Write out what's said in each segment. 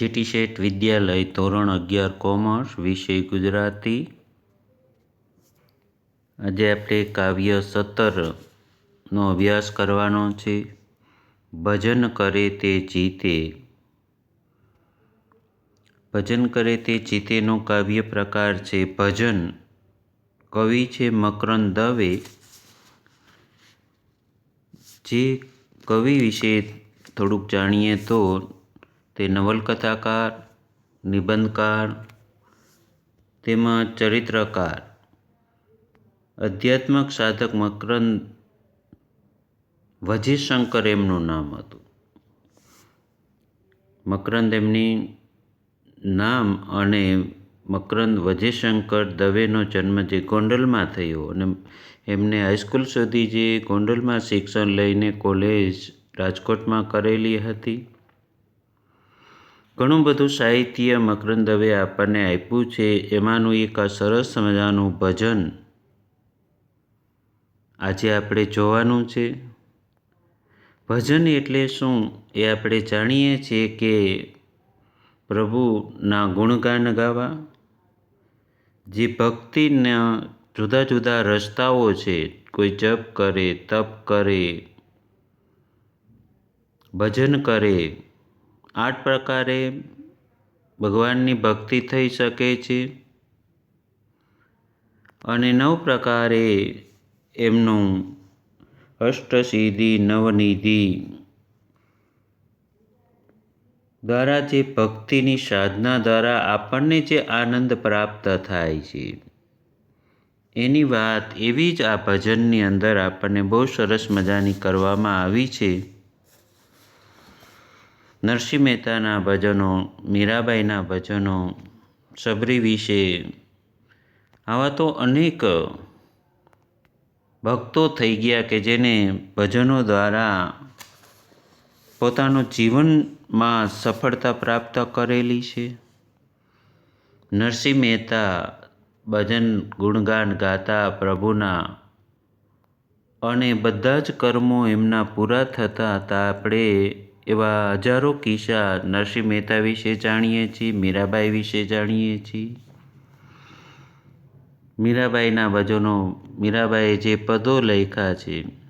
GT શેઠ, વિદ્યાલય, ધોરણ અગિયાર, commerce, વિષય ગુજરાતી. આજે આપણે કાવ્ય સત્તરનો અભ્યાસ કરવાનો છે. ભજન કરે તે જીતે. ભજન કરે તે જીતેનો કાવ્ય પ્રકાર છે ભજન. કવિ છે મકરંદ દવે. જે કવિ વિશે થોડુંક જાણીએ તો તે નવલકથાકાર, નિબંધકાર, તેમાં ચરિત્રકાર, અધ્યાત્મક સાધક મકરંદ વજીશંકર એમનું નામ હતું. મકરંદ એમની નામ અને મકરંદ વજયશંકર દવેનો જન્મ જે ગોંડલમાં થયો અને એમને હાઈસ્કૂલ સુધી જે ગોંડલમાં શિક્ષણ લઈને કોલેજ રાજકોટમાં કરેલી હતી. ઘણું બધું સાહિત્ય મકરંદ દવે આપણને આપ્યું છે. એમાંનું એક આ સરસ મજાનું ભજન આજે આપણે જોવાનું છે. ભજન એટલે શું? એ આપણે જાણીએ છીએ કે પ્રભુના ગુણગાન ગાવા, જે ભક્તિના જુદા જુદા રસ્તાઓ છે. કોઈ જપ કરે, તપ કરે, ભજન કરે આઠ પ્રકારે ભગવાનની ભક્તિ થઈ શકે છે. અને નવ પ્રકારે એમનું અષ્ટસિદ્ધિ, નવનિધિ દ્વારા જે ભક્તિની સાધના દ્વારા આપણને જે આનંદ પ્રાપ્ત થાય છે. એની વાત એવી જ આ ભજનની અંદર આપણને બહુ સરસ મજાની કરવામાં આવી છે. નરસિંહ મહેતાના ભજનો, મીરાબાઈના ભજનો, સબરી વિશે આવા તો અનેક ભક્તો થઈ ગયા કે જેને ભજનો દ્વારા પોતાનું જીવનમાં સફળતા પ્રાપ્ત કરેલી છે. નરસિંહ મહેતા ભજન, ગુણગાન ગાતા પ્રભુના અને બધા જ કર્મો એમના પૂરા થતા હતા. આપણે એવા હજારો કિસ્સા નરસિંહ મહેતા વિશે જાણીએ છીએ, મીરાબાઈ વિશે જાણીએ છીએ. મીરાબાઈના ભજનો, મીરાબાઈએ જે પદો લખ્યા છે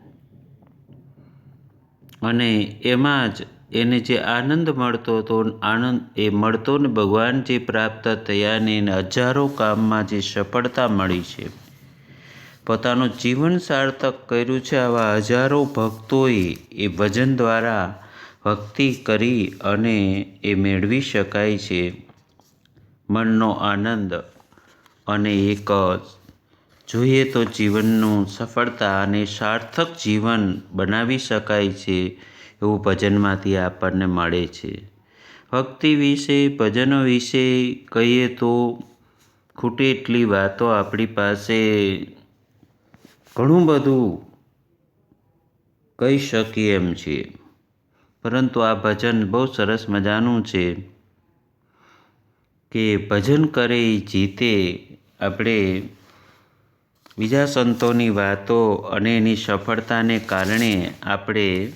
અને એમાં જ એને જે આનંદ મળતો હતો, આનંદ એ મળતો ને ભગવાન જે પ્રાપ્ત થયા ને એને હજારો કામમાં જે સફળતા મળી છે. પોતાનું જીવન સાર્થક કર્યું છે આવા હજારો ભક્તોએ એ ભજન દ્વારા ભક્તિ કરી અને એ મેળવી શકાય છે. મનનો આનંદ અને એક જોઈએ તો જીવનનું સફળતા અને સાર્થક જીવન બનાવી શકાય છે એવું ભજનમાંથી આપણને મળે છે. ભક્તિ વિશે, ભજનો વિશે કહીએ તો ખૂટે એટલી વાતો આપણી પાસે ઘણું બધું કહી શકીએ એમ છે. પરંતુ આ ભજન બહુ સરસ મજાનું છે કે ભજન કરે જીતે આપણે બીજા સંતોની વાતો અને એની સફળતાને કારણે આપણે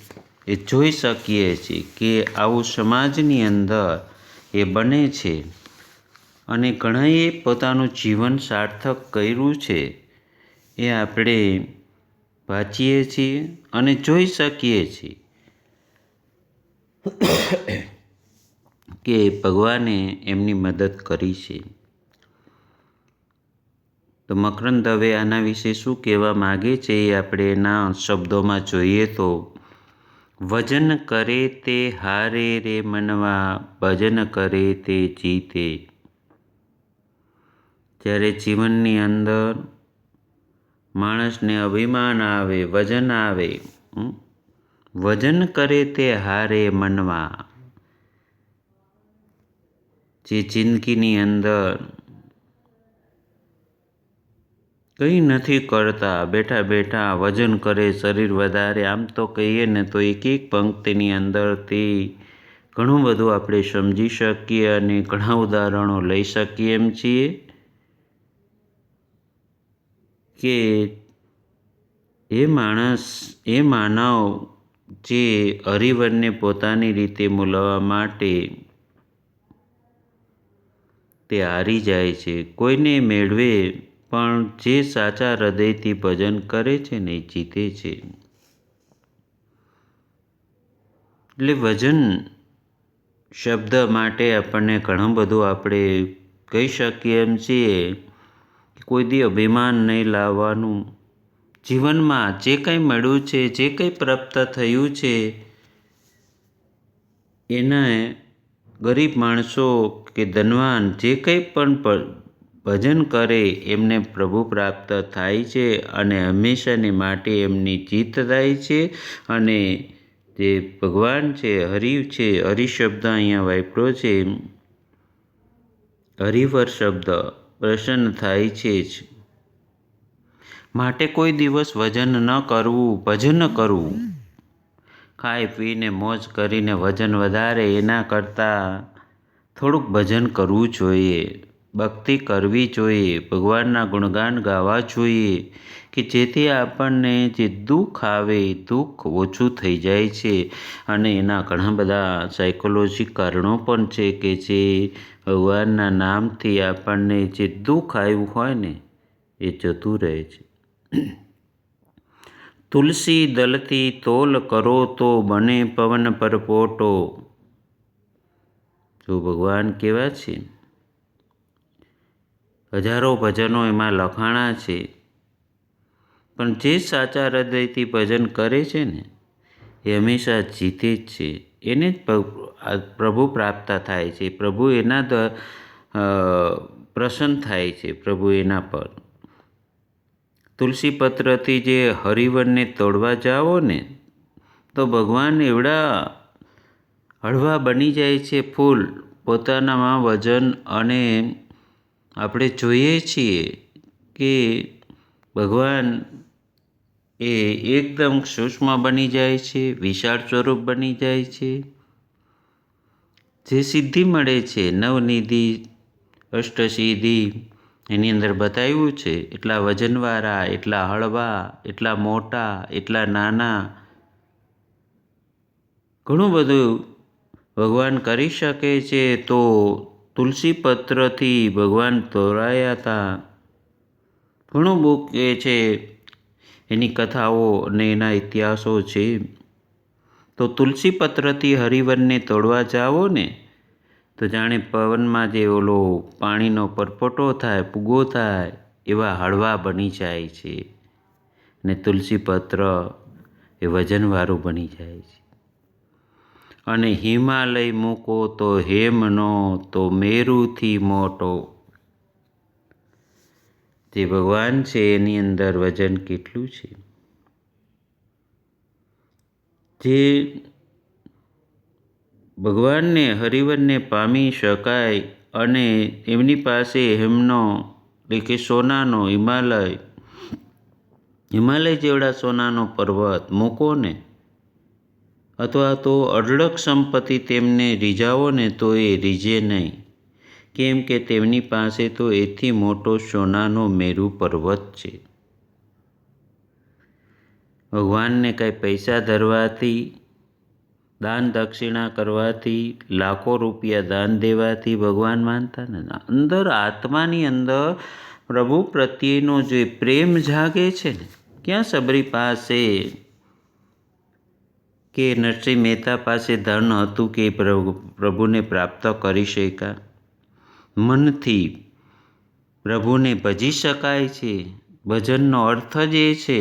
એ જોઈ શકીએ છીએ કે આવું સમાજની અંદર એ બને છે અને ઘણાએ પોતાનું જીવન સાર્થક કર્યું છે. એ આપણે વાંચીએ છીએ અને જોઈ શકીએ છીએ. કે ભગવાને એમની મદદ કરી છે. તો મકરંદ દવે આના વિશે શું કહેવા માગે છે એ આપણે એના શબ્દોમાં જોઈએ તો, વજન કરે તે હારે રે મનવા, ભજન કરે તે જીતે. જ્યારે જીવનની અંદર માણસને અભિમાન આવે, વજન આવે વજન કરે તે હારે મનવા. જે જિંદગીની અંદર કંઈ નથી કરતા, બેઠા બેઠા વજન કરે, શરીર વધારે, આમ તો કહીએ ને તો એક એક પંક્તિની અંદરથી ઘણું બધું આપણે સમજી શકીએ અને ઘણા ઉદાહરણો લઈ શકીએ એમ છીએ કે એ માણસ, એ માનવ જે હરિવરને પોતાની રીતે બોલાવવા માટે તે હારી જાય છે. કોઈને મેળવે પણ જે સાચા હૃદયથી ભજન કરે છે ને જીતે છે. એટલે ભજન શબ્દ માટે આપણને ઘણું બધું આપણે કહી શકીએ એમ છીએ કોઈ દી અભિમાન નહીં લાવવાનું જીવનમાં જે કંઈ મળ્યું છે, જે કંઈ પ્રાપ્ત થયું છે, એને ગરીબ માણસો કે ધનવાન જે કંઈ પણ ભજન કરે એમને પ્રભુ પ્રાપ્ત થાય છે અને હંમેશાને માટે એમની જીત થાય છે અને જે ભગવાન છે, હરિ છે, હરિ શબ્દ અહીંયા વાપરો છે હરિવર શબ્દ પ્રસન્ન થાય છે જ. માટે કોઈ દિવસ વજન ન કરવું, ભજન કરવું. ખાઈ પીને મોજ કરીને વજન વધારે, એના કરતાં થોડુંક ભજન કરવું જોઈએ. ભક્તિ કરવી જોઈએ, ભગવાનના ગુણગાન ગાવા જોઈએ કે જેથી આપણને જે દુઃખ આવે દુઃખ ઓછું થઈ જાય છે. અને એના ઘણા બધા સાયકોલોજી કારણો પણ છે કે જે ભગવાનના નામથી આપણને જે દુઃખ આવ્યું હોય ને, એ જતું રહે છે. તુલસી દલથી તોલ કરો તો બને પવન પરપોટો જો ભગવાન કેવા છે? હજારો ભજનો એમાં લખાણા છે. પણ જે સાચા હૃદયથી ભજન કરે છે ને, એ હંમેશા જીતે જ છે. એને જ પ્રભુ પ્રાપ્ત થાય છે. પ્રભુ એના પ્રસન્ન થાય છે. પ્રભુ એના પર. તુલસી પત્રથી જે હરિવરને તોડવા જાઓ ને, તો ભગવાન એવડા હળવા બની જાય છે ફૂલ. પોતાનામાં વજન અને આપણે જોઈએ છીએ કે ભગવાન એ એકદમ સૂક્ષ્મ બની જાય છે, વિશાળ સ્વરૂપ બની જાય છે. જે સિદ્ધિ મળે છે, નવનિધિ, અષ્ટસિદ્ધિ એની અંદર બતાવ્યું છે, એટલા વજનવાળા, એટલા હળવા, એટલા મોટા, એટલા નાના. ઘણું બધું ભગવાન કરી શકે છે તો તુલસી પત્રથી ભગવાન તોરાયા હતા. ઘણું બુક એ છે, એની કથાઓ અને એના ઇતિહાસો છે. તો તુલસી પત્રથી હરિવનને તોડવા જાઓ ને તો જાણે પવનમાં જે ઓલો પાણીનો પરપોટો થાય, પૂગો થાય, એવા હળવા બની જાય છે. ને તુલસી પત્ર એ વજનવાળું બની જાય છે. અને હિમાલય મૂકો તો હેમનો, તો મેરુથી મોટો. જે ભગવાન છે એની અંદર વજન કેટલું છે? જે ભગવાનને હરિવરને પામી શકાય અને એમની પાસે હેમનો એટલે કે સોનાનો હિમાલય હિમાલય જેવડા સોનાનો પર્વત મૂકો ને. અથવા તો અઢળક સંપત્તિ તેમને રીઝાવો ને તો એ રીઝે નહીં. કેમ કે તેમની પાસે તો એથી મોટો સોનાનો મેરુ પર્વત છે. ભગવાનને કાંઈ પૈસા ધરવાથી દાન દક્ષિણા કરવાથી લાખો રૂપિયા દાન દેવાથી ભગવાન માનતા ને, અંદર આત્માની અંદર પ્રભુ પ્રત્યેનો જે પ્રેમ જાગે છે ને, ક્યાં સબરી પાસે કે નરસિંહ મહેતા પાસે ધન હતું કે પ્રભુ, પ્રભુને પ્રાપ્ત કરી શક્યા મનથી પ્રભુને ભજી શકાય છે? ભજનનો અર્થ જ એ છે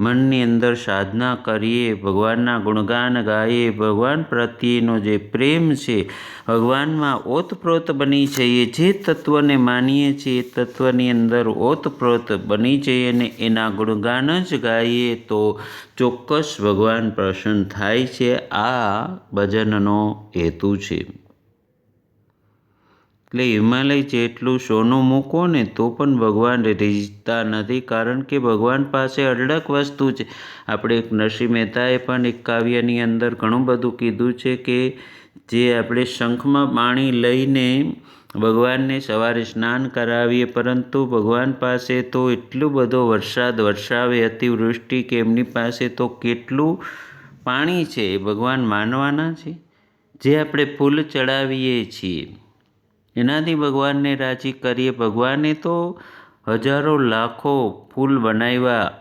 મનની અંદર સાધના કરીએ, ભગવાનના ગુણગાન ગાઈએ. ભગવાન પ્રત્યેનો જે પ્રેમ છે, ભગવાનમાં ઓતપ્રોત બની જઈએ. જે તત્વને માનીએ છીએ, એ તત્વની અંદર ઓતપ્રોત બની જઈએ અને એના ગુણગાન જ ગાઈએ તો ચોક્કસ ભગવાન પ્રસન્ન થાય છે. આ ભજનનો હેતુ છે. એટલે હિમાલય જેટલું સોનું મૂકો ને તો પણ ભગવાન રીઝતા નથી. કારણ કે ભગવાન પાસે અઢળક વસ્તુ છે. આપણે એક નરસિંહ મહેતાએ પણ એક કાવ્યની અંદર ઘણું બધું કીધું છે કે જે આપણે શંખમાં પાણી લઈને ભગવાનને સવારે સ્નાન કરાવીએ, પરંતુ ભગવાન પાસે તો એટલો બધો વરસાદ વરસાવે, અતિવૃષ્ટિ કે એમની પાસે તો કેટલું પાણી છે એ ભગવાન માનવાના છે? જે આપણે ફૂલ ચડાવીએ છીએ. એનાથી ભગવાનને રાજી કરીએ. ભગવાને તો હજારો લાખો ફૂલ બનાવ્યા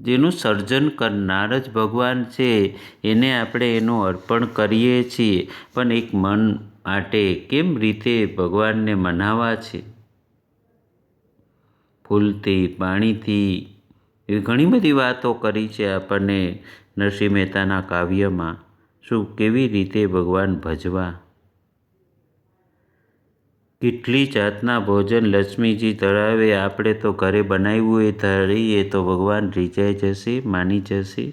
જેનું સર્જન કરનાર જ ભગવાન છે. એને આપણે એનું અર્પણ કરીએ છીએ. પણ એક મન માટે કેમ રીતે ભગવાનને મનાવા છે? ફૂલથી, પાણીથી એવી ઘણી બધી વાતો કરી છે આપણને નરસિંહ મહેતાના કાવ્યમાં. શું કેવી રીતે ભગવાન ભજવા કેટલી જાતના ભોજન લક્ષ્મીજી ધરાવે, આપણે તો ઘરે બનાવ્યું એ ધરીએ તો ભગવાન રીઝાઈ જશે, માની જશે.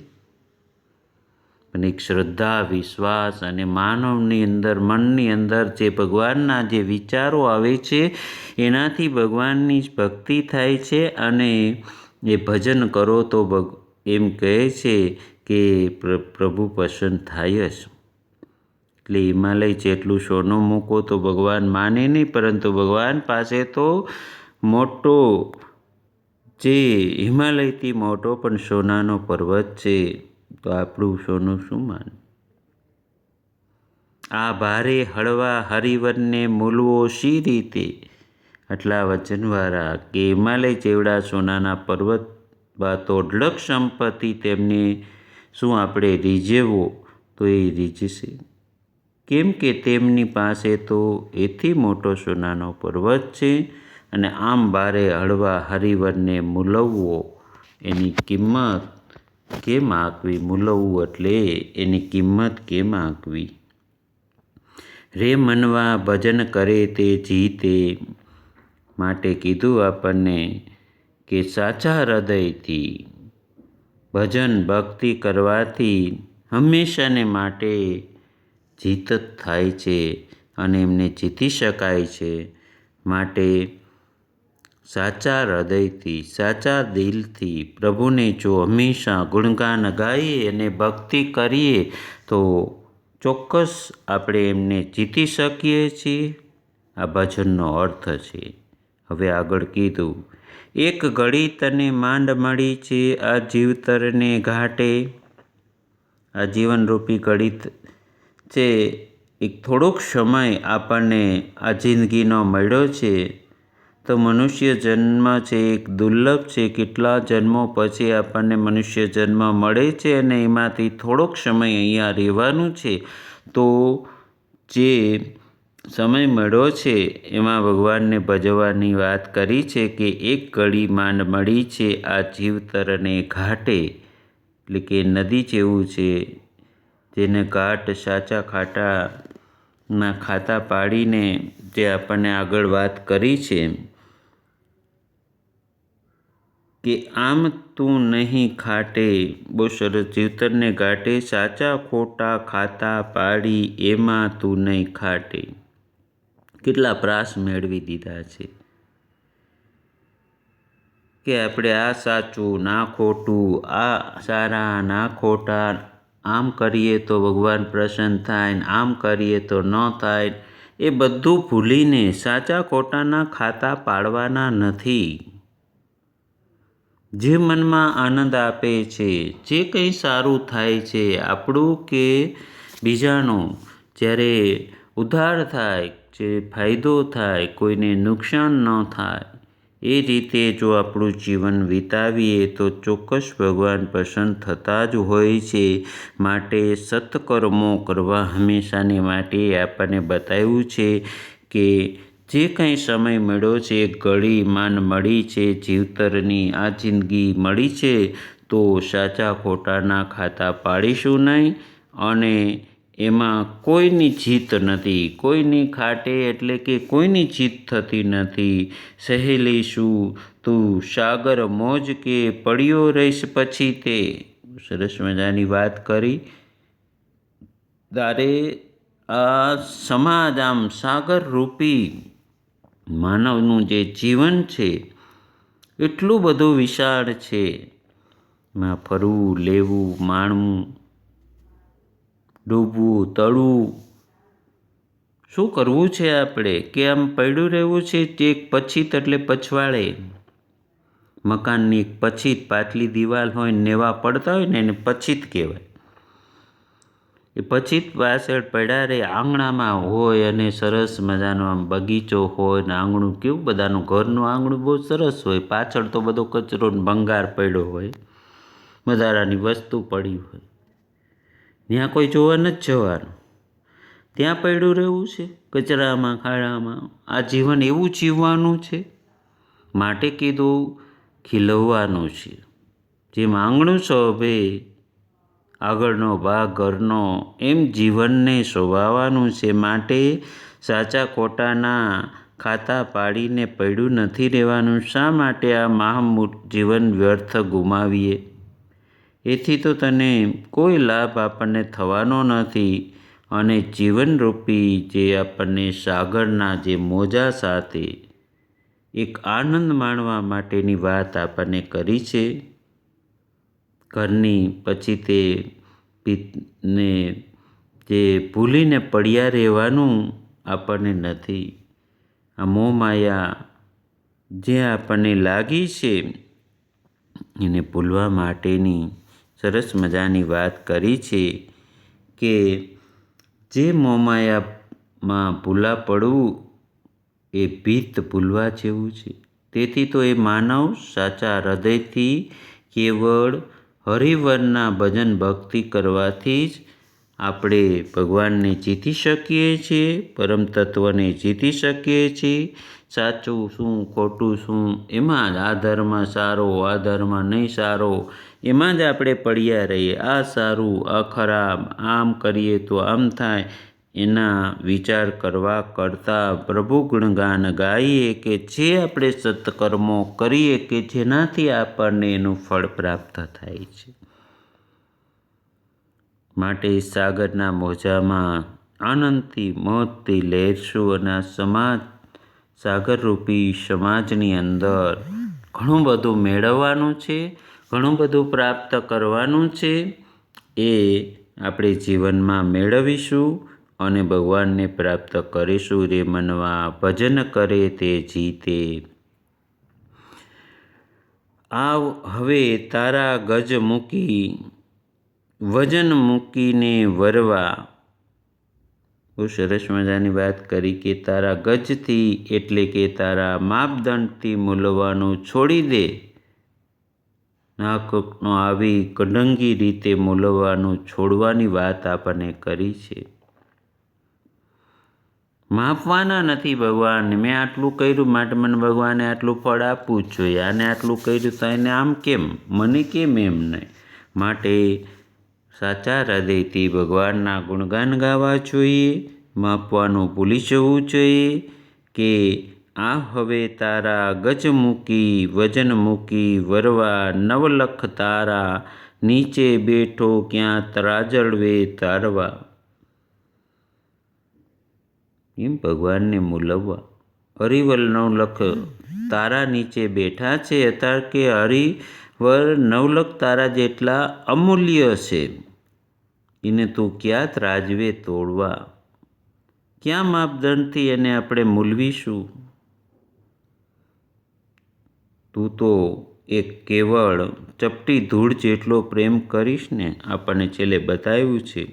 પણ એક શ્રદ્ધા, વિશ્વાસ અને માનવની અંદર, મનની અંદર જે ભગવાનના જે વિચારો આવે છે, એનાથી ભગવાનની ભક્તિ થાય છે અને એ ભજન કરો તો એમ કહે છે કે પ્રભુ પસંદ થાય જ. એટલે હિમાલય જેટલું સોનું મૂકો તો ભગવાન માને નહીં, પરંતુ ભગવાન પાસે તો મોટો જે હિમાલયથી મોટો પણ સોનાનો પર્વત છે, તો આપણું સોનું શું માન? આ ભારે હળવા હરિવરને મૂલવો શી રીતે? આટલા વચનવાળા કે હિમાલય જેવડા સોનાના પર્વત બા તો અઢળક સંપત્તિ તેમને શું આપણે રીઝેવો? તો એ રીઝશે. કેમ કે તેમની પાસે તો એથી મોટો સોનાનો પર્વત છે અને આમ બારે હળવા હરિવરને મૂલવવો એની કિંમત કેમ આંકવી? મૂલવવું એટલે એની કિંમત કેમ આંકવી? રે મનવા ભજન કરે તે જીતે માટે કીધું આપણને કે સાચા હૃદયથી, ભજન ભક્તિ કરવાથી હંમેશાને માટે જીત જ થાય છે અને એમને જીતી શકાય છે. માટે સાચા હૃદયથી, સાચા દિલથી પ્રભુને જો હંમેશા ગુણગાન ગાઈએ અને ભક્તિ કરીએ, તો ચોક્કસ આપણે એમને જીતી શકીએ છીએ. આ ભજનનો અર્થ છે. હવે આગળ કીધું. એક ઘડી તને માંડ મળી છે, આ જીવતરને ઘાટે. આ જીવનરૂપી ઘડી છે એક થોડોક સમય આપણને આ જિંદગીનો મળ્યો છે, તો મનુષ્ય જન્મ છે, એક દુર્લભ છે, કેટલા જન્મો પછી આપણને મનુષ્ય જન્મ મળે છે અને એમાંથી થોડોક સમય અહીંયા રહેવાનું છે, તો જે સમય મળ્યો છે, એમાં ભગવાનને ભજવાની વાત કરી છે કે એક કડી માંડ મળી છે, આ જીવતરને ઘાટે, એટલે કે નદી જેવું છે. જેને ઘાટ, સાચા ખાટાના ખાતા પાડીને જે આપણને આગળ વાત કરી છે કે આમ તું નહીં ખાટે, બહુ સરસ જીવતરને ઘાટે સાચા ખોટા ખાતા પાડી, એમાં તું નહીં ખાટે. કેટલા પ્રાસ મેળવી દીધા છે કે આપણે આ સાચું, ના ખોટું, આ સારા, ના ખોટા આમ કરીએ તો ભગવાન પ્રસન્ન થાય ને આમ કરીએ તો ન થાય એ બધું ભૂલીને સાચા ખોટાના ખાતા પાડવાના નથી. જે મનમાં આનંદ આપે છે, જે કંઈ સારું થાય છે, આપણું કે બીજાનું, જ્યારે ઉધાર થાય, જે ફાયદો થાય, કોઈને નુકસાન ન થાય એ રીતે જો આપણું જીવન વિતાવીએ તો ચોક્કસ ભગવાન પસંદ થતા જ હોય છે. માટે સત્કર્મો કરવા હંમેશાને માટે આપણને બતાવ્યું છે કે જે કંઈ સમય મળ્યો છે ઘડી માન મળી છે, જીવતરની આ જિંદગી મળી છે, તો સાચા ખોટાના ખાતા પાડીશું નહીં અને એમાં કોઈની જીત નથી, કોઈની ખાટે એટલે કે કોઈની જીત થતી નથી. સહેલી શું તું સાગર મોજ કે પડ્યો રહીશ પછી તે? સરસ મજાની વાત કરી. તારે આ સમાજ આમ સાગર રૂપી માનવનું જે જીવન છે, એટલું બધું વિશાળ છે. માં ફરવું, લેવું, માણવું ડૂબવું, તળવું. શું કરવું છે આપણે? કે આમ પડ્યું રહેવું છે? એક પછીત એટલે પછવાડે. મકાનની એક પછીત પાતળી દિવાલ હોય નેવા પડતા હોય ને એને પછીત કહેવાય. એ પછી પાછળ પડ્યા રે આંગણામાં હોય અને સરસ મજાનો આમ બગીચો હોય ને આંગણું, કેવું બધાનું ઘરનું આંગણું બહુ સરસ હોય. પાછળ તો બધો કચરો ભંગાર પડ્યો હોય. વધારાની વસ્તુ પડી હોય. ત્યાં કોઈ જોવા નથી જવાનું. ત્યાં પડ્યું રહેવું છે, કચરામાં, ખાડામાં. આ જીવન એવું જીવવાનું છે, માટે કીધું ખીલવવાનું છે. જે માંગણું શોભે, આગળનો ભાગ ઘરનો, એમ જીવનને શોભાવાનું છે, માટે સાચા ખોટાના ખાતા પાડીને પડ્યું નથી રહેવાનું. શા માટે આ મહામૂટ જીવન વ્યર્થ ગુમાવીએ? એથી તો તને કોઈ લાભ આપણને થવાનો નથી અને જીવનરૂપી જે આપણને સાગરના જે મોજા સાથે એક આનંદ માણવા માટેની વાત આપણને કરી છે. ઘરની પછી તે પિતને જે ભૂલીને પડ્યા રહેવાનું આપણને નથી. આ મોહ માયા જે આપણને લાગી છે એને ભૂલવા માટેની સરસ મજાની વાત કરી છે કે જે મોમાયામાં ભૂલા પડવું એ ભીત ભૂલવા જેવું છે. તેથી તો એ માનવ સાચા હૃદયથી કેવળ હરિવરના ભજન ભક્તિ કરવાથી જ આપણે ભગવાનને જીતી શકીએ છીએ, પરમ તત્વને જીતી શકીએ છીએ. સાચું શું, ખોટું શું, એમાં જ આ ધર્મ સારો આ ધર્મ નહીં સારો, એમાં જ આપણે પડ્યા રહીએ. આ સારું, આ ખરાબ, આમ કરીએ તો આમ થાય. એના વિચાર કરવા કરતાં પ્રભુ ગુણગાન ગાઈએ કે જે આપણે સત્કર્મો કરીએ કે જેનાથી આપણને એનું ફળ પ્રાપ્ત થાય છે. માટે સાગરના મોજામાં આનંદથી મોજથી લહેરશું અને આ સમાજ, સાગરરૂપી સમાજની અંદર ઘણું બધું મેળવવાનું છે, ઘણું બધું પ્રાપ્ત કરવાનું છે. એ આપણે જીવનમાં મેળવીશું અને ભગવાનને પ્રાપ્ત કરીશું રે મનવા ભજન કરે તે જીતે. આવ, હવે તારા ગજ મૂકી વજન મૂકીને વરવા. બહુ સરસ મજાની વાત કરી કે તારા ગજથી એટલે કે તારા માપદંડથી મૂલવાનું છોડી દે. નાકનો આવી કડંગી રીતે મૂલવાનું છોડવાની વાત આપણને કરી છે. માપવાના નથી ભગવાન. મેં આટલું કર્યું માટે મને ભગવાને આટલું ફળ આપવું જોઈએ. આને આટલું કર્યું તો એને આમ કેમ? મને કેમ એમ નહીં? માટે સાચા હૃદયથી ભગવાનના ગુણગાન ગાવા જોઈએ, માપવાનું ભૂલી જવું જોઈએ કે આ હવે તારા ગજ મૂકી, વજન મૂકી, વરવા નવલખ તારા, નીચે બેઠો ક્યાં ત્રાજળવે તારવા. એમ ભગવાનને મૂલવવા. હરિવલ નવલખ તારા નીચે બેઠા છે અત્યારે કે હરિવર નવલખ તારા જેટલા અમૂલ્ય છે. એને તું ક્યાં ત્રાજવે તોડવા? ક્યાં માપદંડથી એને આપણે મૂલવીશું? તું તો એક કેવળ ચપટી ધૂળ જેટલો પ્રેમ કરીશ ને આપણને છેલ્લે બતાવ્યું છે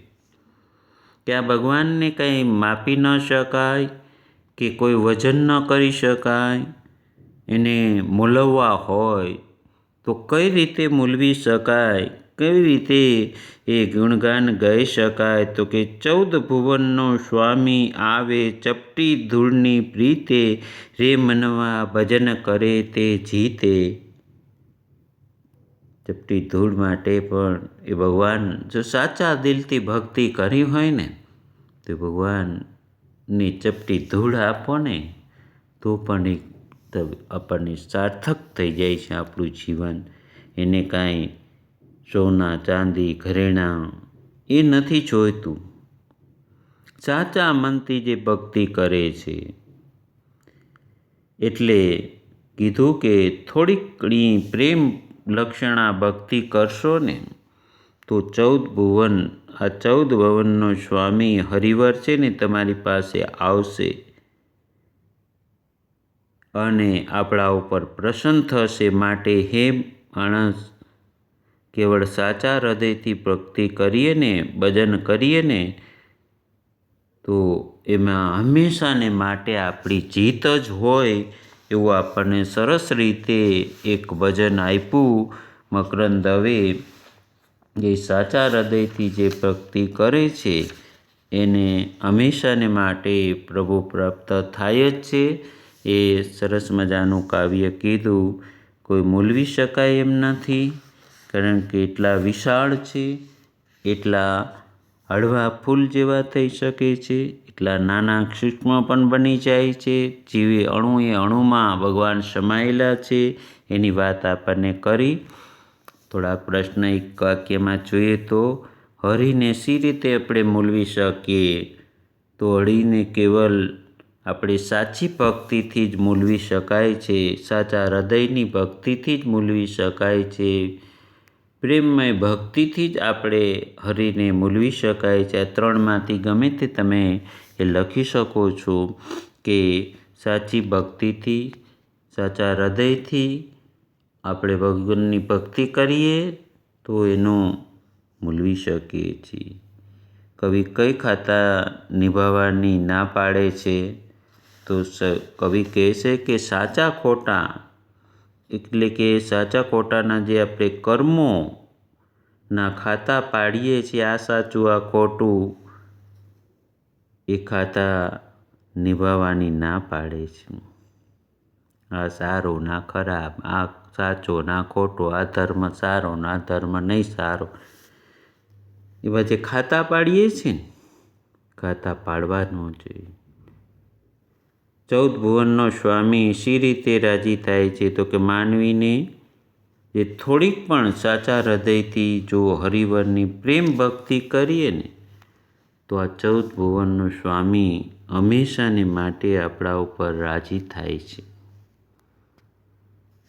કે આ ભગવાનને કંઈ માપી ન શકાય કે કોઈ વજન ન કરી શકાય. એને મૂલવવા હોય તો કઈ રીતે મૂલવી શકાય? કેવી રીતે એ ગુણગાન ગાઈ શકાય? તો કે ચૌદ ભુવનનો સ્વામી આવે, ચપટી ધૂળની પ્રીતે રે મનવા ભજન કરે, તે જીતે. ચપટી ધૂળ માટે પણ એ ભગવાન જો સાચા દિલથી ભક્તિ કરી હોય ને, તો ભગવાનની ચપટી ધૂળ આપો ને, તો પણ એ આપણને સાર્થક થઈ જાય છે આપણું જીવન. એને કાંઈ સોના, ચાંદી, ઘરેણાં, એ નથી જોઈતું. સાચા મનથી જે ભક્તિ કરે છે. એટલે કીધું કે થોડીક પ્રેમ લક્ષણા ભક્તિ કરશો ને, તો ચૌદ ભુવન, આ ચૌદ ભવનનો સ્વામી હરિવર છે ને તમારી પાસે આવશે. અને આપણા ઉપર પ્રસન્ન થશે માટે હે માણસ કેવળ સાચા હૃદયથી ભક્તિ કરીએ ને, ભજન કરીએ ને, તો એમાં હંમેશાને માટે આપણી જીત જ હોય એવું આપણને સરસ રીતે એક ભજન આપ્યું મકરંદ દવે એ સાચા હૃદયથી જે ભક્તિ કરે છે, એને હંમેશાને માટે પ્રભુ પ્રાપ્ત થાય જ છે. એ સરસ મજાનું કાવ્ય કીધું. કોઈ મૂલવી શકાય એમ નથી. કારણ કે એટલા વિશાળ છે, એટલા હળવા ફૂલ જેવા થઈ શકે છે, એટલા નાના સૂક્ષ્મ પણ બની જાય છે. જીવે અણુએ અણુમાં ભગવાન સમાયેલા છે. એની વાત આપણને કરી. થોડા પ્રશ્ન એક વાક્યમાં જોઈએ તો, હરિને સી રીતે આપણે મૂલવી શકીએ? તો હરિને કેવલ આપણે સાચી ભક્તિથી જ મૂલવી શકાય છે, સાચા હૃદયની ભક્તિથી જ મૂલવી શકાય છે. પ્રેમમય ભક્તિથી જ આપણે હરિને મૂલવી શકાય છે. આ ત્રણમાંથી ગમે તે તમે એ લખી શકો છો કે સાચી ભક્તિથી, સાચા હૃદયથી આપણે ભગવાનની ભક્તિ કરીએ તો એનું મૂલવી શકીએ છીએ. કવિ કઈ ખાતા નિભાવવાની ના પાડે છે? તો કવિ કહે છે કે સાચા ખોટા એટલે કે સાચા ખોટાના જે આપણે કર્મો ના ખાતા પાડીએ છીએ, આ સાચું, આ ખોટું, એ ખાતા નિભાવવાની ના પાડે છે. આ સારું ના ખરાબ, આ સાચો ના ખોટો, આ ધર્મ સારો, ના ધર્મ નહીં સારો. એવા જે ખાતા પાડીએ છીએ ને, ખાતા પાડવાનું જોઈએ ચૌદ ભુવનનો સ્વામી શી રીતે રાજી થાય છે? તો કે માનવીને જે થોડીક પણ સાચા હૃદયથી જો હરિવરની પ્રેમ ભક્તિ કરીએ ને, તો આ ચૌદ ભુવનનો સ્વામી હંમેશાને માટે આપણા ઉપર રાજી થાય છે.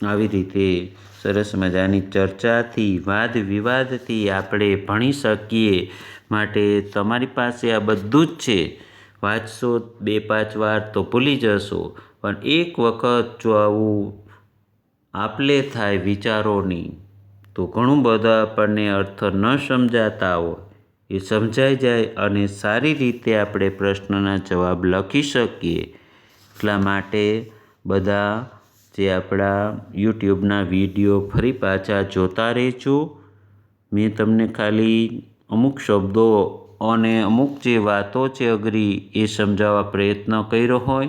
આવી રીતે સરસ મજાની ચર્ચાથી વાદ વિવાદથી આપણે ભણી શકીએ માટે તમારી પાસે આ બધું જ છે. વાંચશો બે પાંચ વાર તો ભૂલી જશો. પણ એક વખત જો આવું આપલે થાય વિચારોની, તો ઘણું બધા આપણને અર્થ ન સમજાતા હોય. એ સમજાઈ જાય અને સારી રીતે આપણે પ્રશ્નના જવાબ લખી શકીએ. એટલા માટે બધા જે આપણા યુટ્યુબના વીડિયો ફરી પાછા જોતા રહેજો. મેં તમને ખાલી અમુક શબ્દો અને અમુક જે વાતો છે અઘરી એ સમજાવવા પ્રયત્ન કર્યો હોય,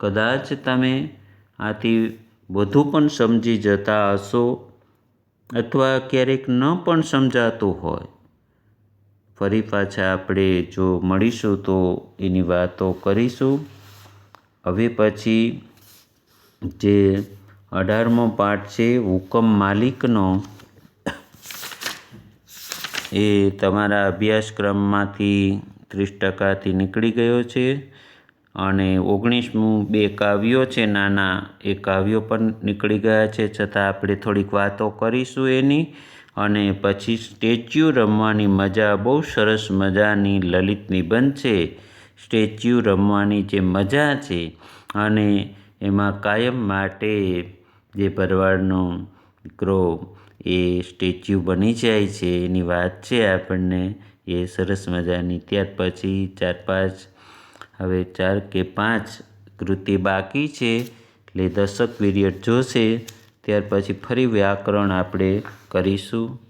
કદાચ તમે આથી વધુ પણ સમજી જતા હશો અથવા ક્યારેક ન પણ સમજાતું હોય. ફરી પાછા આપણે જો મળીશું તો એની વાતો કરીશું. હવે પછી જે અઢારમો પાઠ છે, હુકમ માલિકનો એ તમારા અભ્યાસક્રમમાંથી ત્રીસ ટકાથી નીકળી ગયો છે અને ઓગણીસમું બે કાવ્યો છે, નાના એ કાવ્યો પણ નીકળી ગયા છે. છતાં આપણે થોડીક વાતો કરીશું એની અને પછી સ્ટેચ્યુ રમવાની મજા, બહુ સરસ મજાની લલિત નિબંધ છે. સ્ટેચ્યુ રમવાની જે મજા છે અને એમાં કાયમ માટે જે ભરવાડનો દીકરો એ સ્ટેચ્યુ બની જાય છે, એની વાત છે આપણને. એ સરસ મજાની. ત્યાર પછી ચાર પાંચ, હવે ચાર કે પાંચ કૃતિ બાકી છે, એટલે દશક પીરિયડ જોશે. ત્યાર પછી ફરી વ્યાકરણ આપણે કરીશું.